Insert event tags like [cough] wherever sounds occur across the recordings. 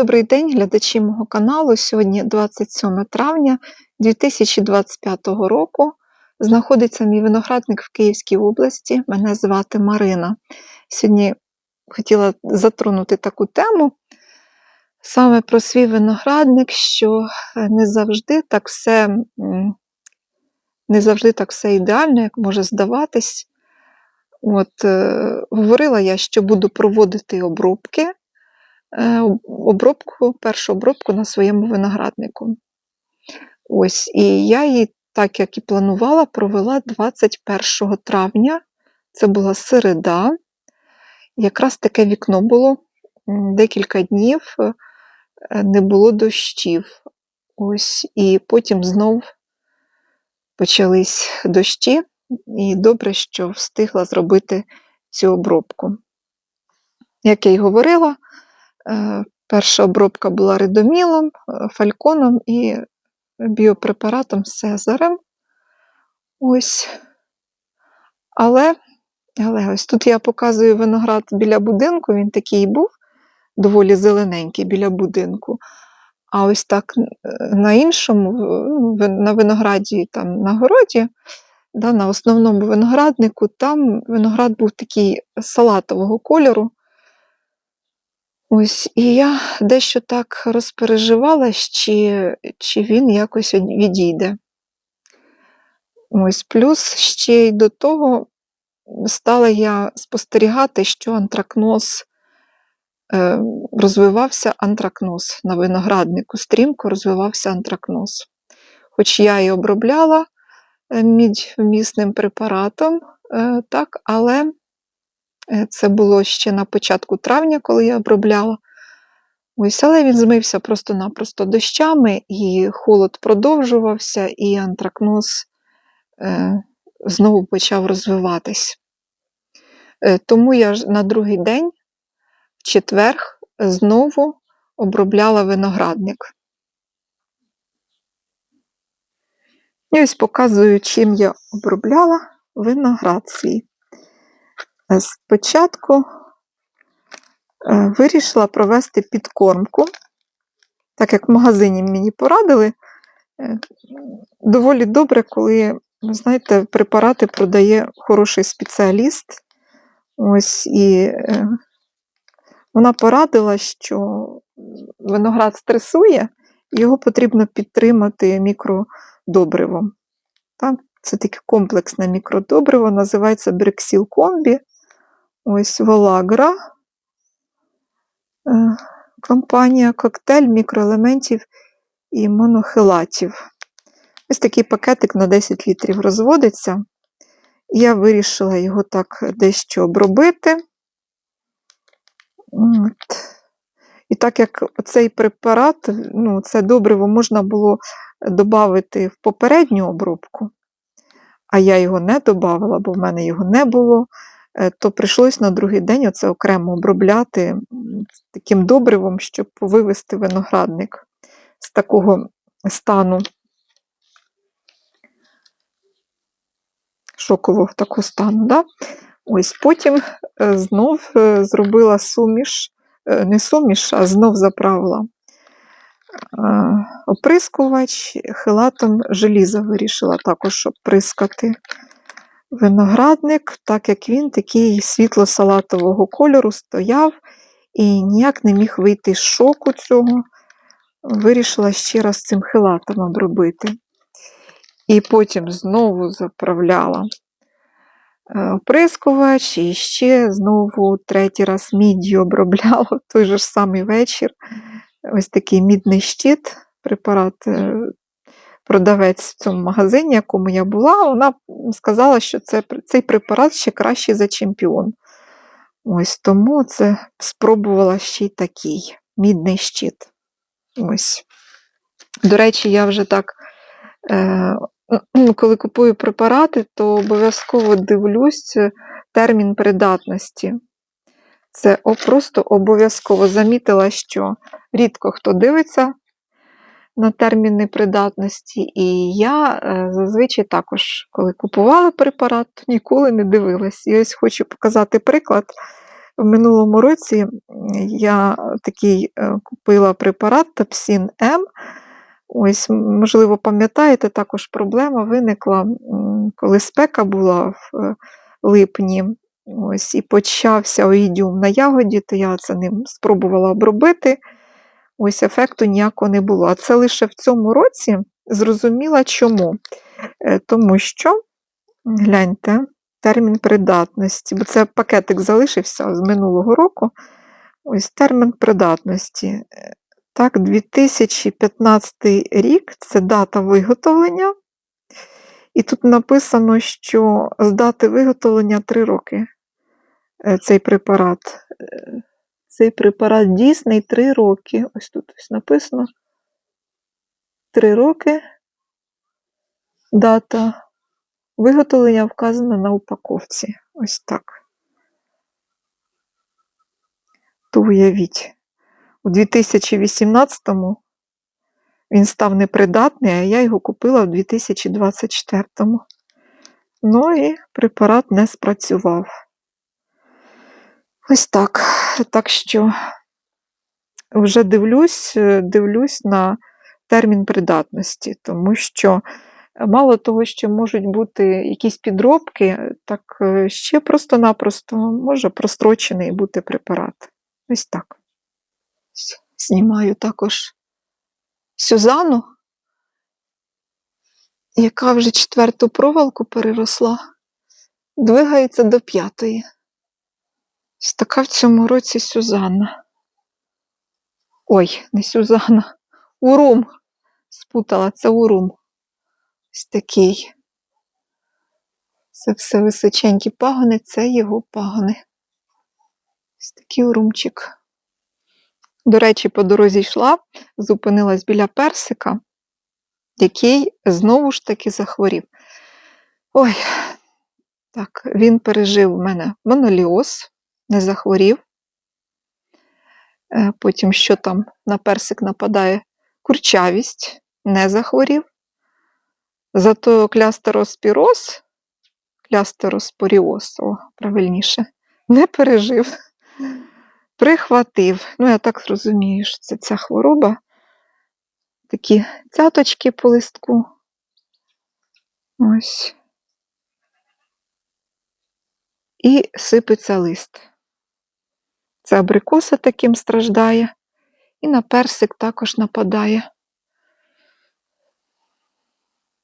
Добрий день, глядачі мого каналу. Сьогодні 27 травня 2025 року. Знаходиться мій виноградник в Київській області. Мене звати Марина. Сьогодні хотіла затронути таку тему саме про свій виноградник, що не завжди так все, не завжди так все ідеально, як може здаватись. От, е, говорила я, що буду проводити обробки е, обробку, першу обробку на своєму винограднику. Ось, І я її, так як і планувала, провела 21 травня. Це була середа. Якраз таке вікно було декілька днів, е, не було дощів. Ось, І потім знов почались дощі, і добре, що встигла зробити цю обробку. Як я й говорила, Е, перша обробка була редомілом, е, фальконом і біопрепаратом Сезарем. Ось. Але, але ось тут я показую виноград біля будинку, він такий був, доволі зелененький біля будинку. А ось так е, на іншому, ну, на винограді, там на городі, да, на основному винограднику, там виноград був такий салатового кольору. Ось, і я дещо так розпереживала, чи, чи він якось відійде. Ось, плюс ще й до того стала я спостерігати, що антракноз е, розвивався антракноз на винограднику, стрімко розвивався антракноз. Хоч я і обробляла е, мідь препаратом, е, так, але це було ще на початку травня, коли я обробляла. Ось, Але він змився просто-напросто дощами, і холод продовжувався, і антракноз е, знову почав розвиватись. Е, тому я ж на другий день, в четвер, знову обробляла виноградник. І ось показую, чим я обробляла виноград свій. Е, спочатку е, вирішила провести підкормку, так як в магазині мені порадили, е, доволі добре, коли, знаєте, препарати продає хороший спеціаліст. Ось і вона порадила, що виноград стресує, його потрібно підтримати мікродобривом. Це таке комплексне мікродобриво, називається Брексіл Комбі. Ось Волагра. Е, компанія коктейль мікроелементів і монохилатів. Ось такий пакетик на 10 літрів розводиться. Я вирішила його так дещо обробити. От. І так як цей препарат, ну, це добриво можна було додати в попередню обробку, а я його не додавала, бо в мене його не було. Е, то прийшлось на другий день оце окремо обробляти таким добривом, щоб вивести виноградник з такого стану шокового такого стану. Да? Ось Потім е, знов е, зробила суміш, не суміш, а знов заправила оприскувач, хилатом желіза вирішила також оприскати виноградник, так як він такий світло-салатового кольору стояв і ніяк не міг вийти з шоку цього. Вирішила ще раз цим хилатом обробити. І потім знову заправляла е, оприскувач, і ще знову третій раз міддю обробляла той же ж самий вечір. Ось такий мідний щит, препарат е, продавець в цьому магазині, якому я була, вона сказала, що це, цей препарат ще кращий за чемпіон. Ось Тому це спробувала ще й такий мідний щит. Ось. До речі, я вже так, е, коли купую препарати, то обов'язково дивлюсь термін придатності. Це просто обов'язково замітила, що рідко хто дивиться на терміни придатності. І я е, зазвичай також, коли купувала препарат, ніколи не дивилась. І ось хочу показати приклад. В минулому році я такий е, купила препарат Топсін М. Ось, можливо, пам'ятаєте, також проблема виникла, коли спека була в е, липні. Ось, і почався оїдіум на ягоді, то я це ним спробувала обробити. Ось ефекту ніякого не було. А це лише в цьому році зрозуміла чому. Е, Тому що, гляньте, термін придатності, бо це пакетик залишився з минулого року. Ось термін придатності. Е, Так, 2015 рік це дата виготовлення. І тут написано, що з дати виготовлення 3 роки е, цей препарат. Цей препарат дійсний 3 роки. Ось тут ось написано. 3 роки. Дата виготовлення вказана на упаковці. Ось так. То уявіть, у 2018-му він став непридатний, а я його купила в 2024-му. Ну і препарат не спрацював. Ось так. Так що вже дивлюсь, е, дивлюсь на термін придатності, тому що е, мало того, що можуть бути якісь підробки, так е, ще просто-напросто може прострочений бути препарат. Ось так. Знімаю також Сюзану, яка вже четверту провалку переросла, двигається до п'ятої. Ось така в цьому році Сюзанна. Ой, не Сюзанна, Урум. Спутала, це Урум. Ось такий. Це все височенькі пагони, це його пагони. Ось такий урумчик. До речі, по дорозі йшла, зупинилась біля персика, який знову ж таки захворів. Ой, так, він пережив в мене моноліоз, не захворів. Е, Потім, що там на персик нападає, курчавість, не захворів. Зато клястероспіроз, клястероспоріоз, о, правильніше, не пережив. Прихватив. Ну, я так зрозумію, що це ця хвороба. Такі цяточки по листку. Ось. І сипеться лист. Це абрикоса таким страждає, і на персик також нападає.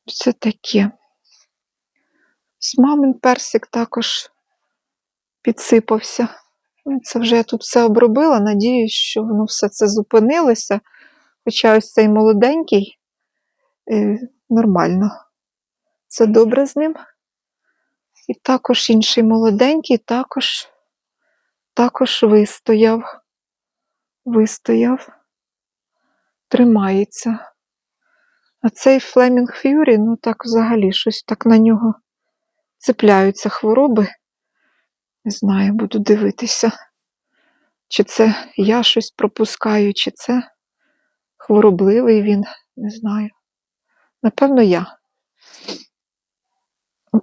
Це таке. Мамин персик також підсипався. Ну, Це вже я тут все обробила. Надіюсь, що воно все це зупинилося. Хоча ось цей молоденький е, нормально. Це добре з ним. І також інший молоденький також, також вистояв. Вистояв, тримається. А цей Флемінг Ф'юрі, ну так взагалі щось так на нього цепляються хвороби. Не знаю, буду дивитися. Чи це я щось пропускаю, чи це хворобливий він, не знаю. Напевно, я.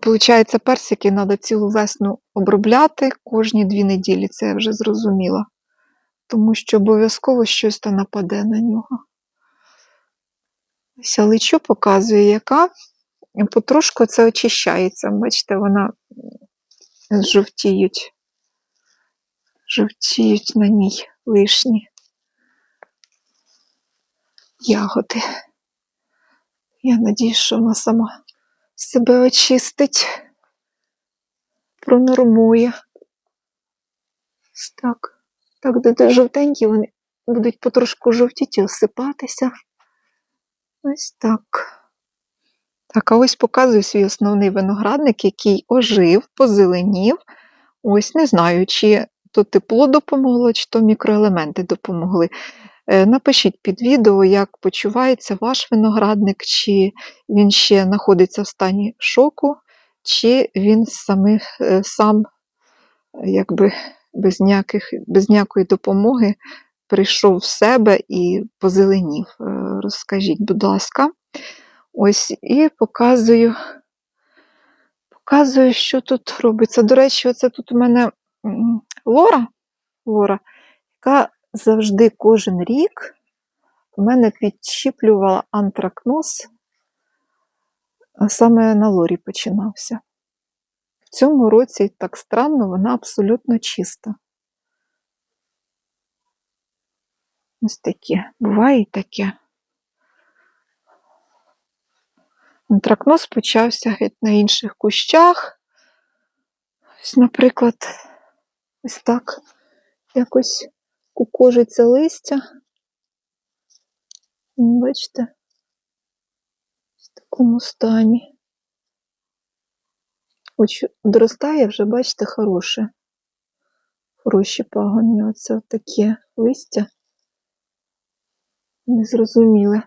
Получається, персики треба цілу весну обробляти кожні дві неділі, це я вже зрозуміла. Тому що обов'язково щось та нападе на нього. Ось личу показує, яка потрошку це очищається. Бачите, вона жовтіють. Жовтіють на ній лишні ягоди. Я надію, що вона сама себе очистить, пронормує. Так, так, де, жовтенькі, вони будуть потрошку жовтіти, осипатися. Ось так. Так, а ось показую свій основний виноградник, який ожив, позеленів. Ось не знаю, чи то тепло допомогло, чи то мікроелементи допомогли. Е, Напишіть під відео, як почувається ваш виноградник, чи він ще знаходиться в стані шоку, чи він сами, е, сам якби без, ніяких, без ніякої допомоги прийшов в себе і позеленів. Е, Розкажіть, будь ласка. Ось і показую, показую, що тут робиться. До речі, оце тут у мене лора, лора яка завжди кожен рік в мене підщіплювала антракноз, саме на лорі починався. В цьому році так странно, вона абсолютно чиста. Ось таке. Буває і таке. Антракноз почався геть на інших кущах. Ось, наприклад, ось так якось кукожиться листя. Бачите? В такому стані. Хоч доростає вже, бачите, хороше. Хороші пагони. Оце таке листя. Незрозуміле.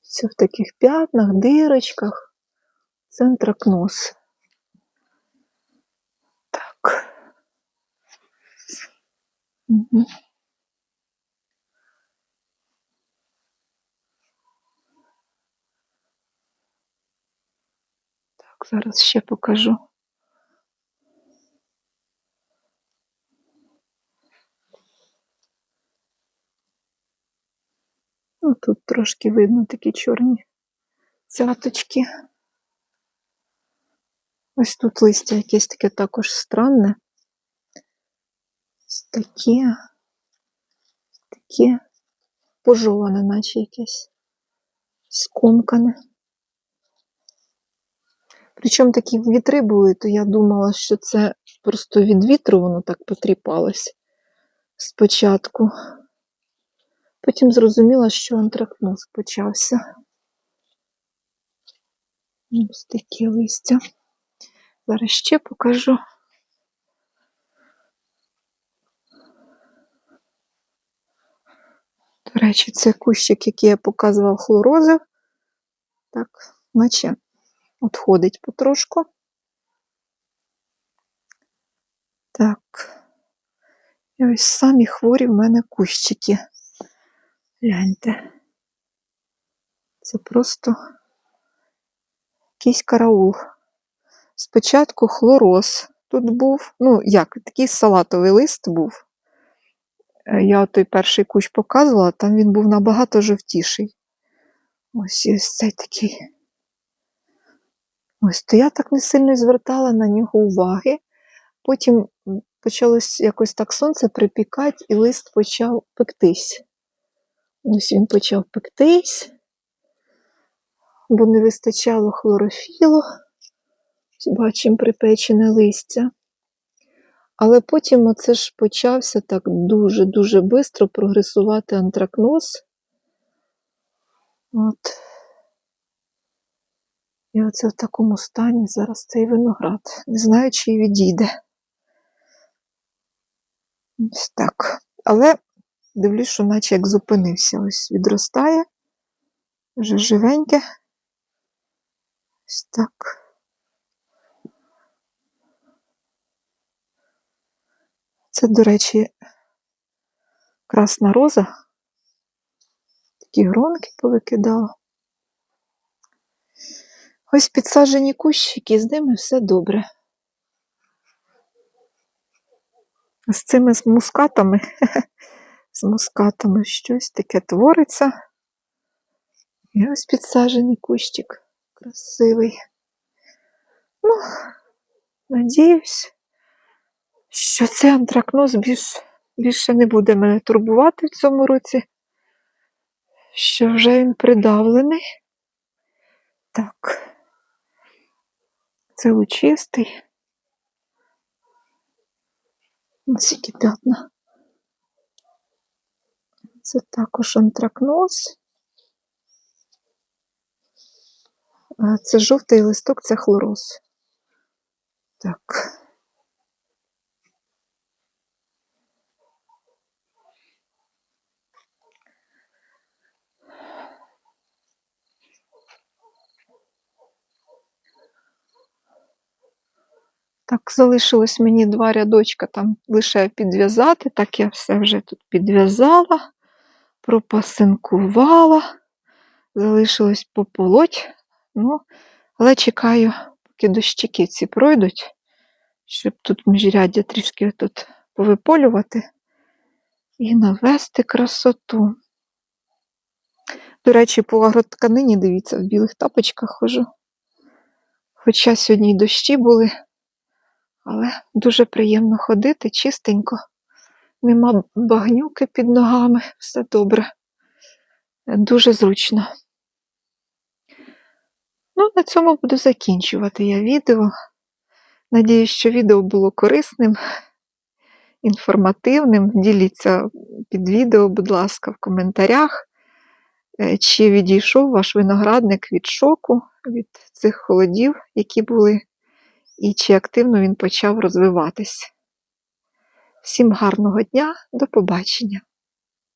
Все в таких п'ятнах, дирочках. Це антракноз. Так, зараз ще покажу. Ну, тут трошки видно такі чорні цяточки. Ось тут листя якесь таке також странне. Таке, таке пожоване, наче якесь скомкане. Причому такі вітри були, то я думала, що це просто від вітру воно так потріпалось спочатку. Потім зрозуміла, що антракноз почався. Ось такі листя. Зараз ще покажу. До речі, це кущик, який я показував хлорозив. Так, наче відходить потрошку. Так. І ось самі хворі в мене кущики. Гляньте. Це просто якийсь караул. Спочатку хлороз тут був. Ну, як, такий салатовий лист був. Е, Я той перший кущ показувала, там він був набагато жовтіший. Ось ось цей такий. Ось, то я так не сильно звертала на нього уваги. Потім почалось якось так сонце припікати, і лист почав пектись. Ось він почав пектись, бо не вистачало хлорофілу. Бачимо припечене листя. Але потім оце ж почався так дуже-дуже швидко прогресувати антракноз. От. І оце в такому стані зараз цей виноград. Не знаю, чи відійде. Ось так. Але дивлюсь, що наче як зупинився. Ось відростає. Вже живеньке. Ось так. Це, до речі, красна роза. Такі гронки повикидала. Ось підсаджені кущики, з ними все добре. З цими з мускатами, [laughs] з мускатами щось таке твориться. І ось підсаджений кущик красивий. Ну, надіюсь, що цей антракноз більш, більше не буде мене турбувати в цьому році, що вже він придавлений. Так. Це лучистий. Ось які п'ятна. Це також антракноз. Це жовтий листок, це хлороз. Так. Так, залишилось мені два рядочка там лише підв'язати. Так я все вже тут підв'язала, пропасинкувала, залишилось пополоть. Ну, але чекаю, поки дощики ці пройдуть, щоб тут міжряддя трішки тут повиполювати і навести красоту. До речі, по агротканині, дивіться, в білих тапочках хожу. Хоча сьогодні й дощі були, але дуже приємно ходити, чистенько. Нема багнюки під ногами, все добре. Дуже зручно. Ну, на цьому буду закінчувати я відео. Надіюсь, що відео було корисним, інформативним. Діліться під відео, будь ласка, в коментарях, е, чи відійшов ваш виноградник від шоку, від цих холодів, які були, і чи активно він почав розвиватись. Всім гарного дня, до побачення!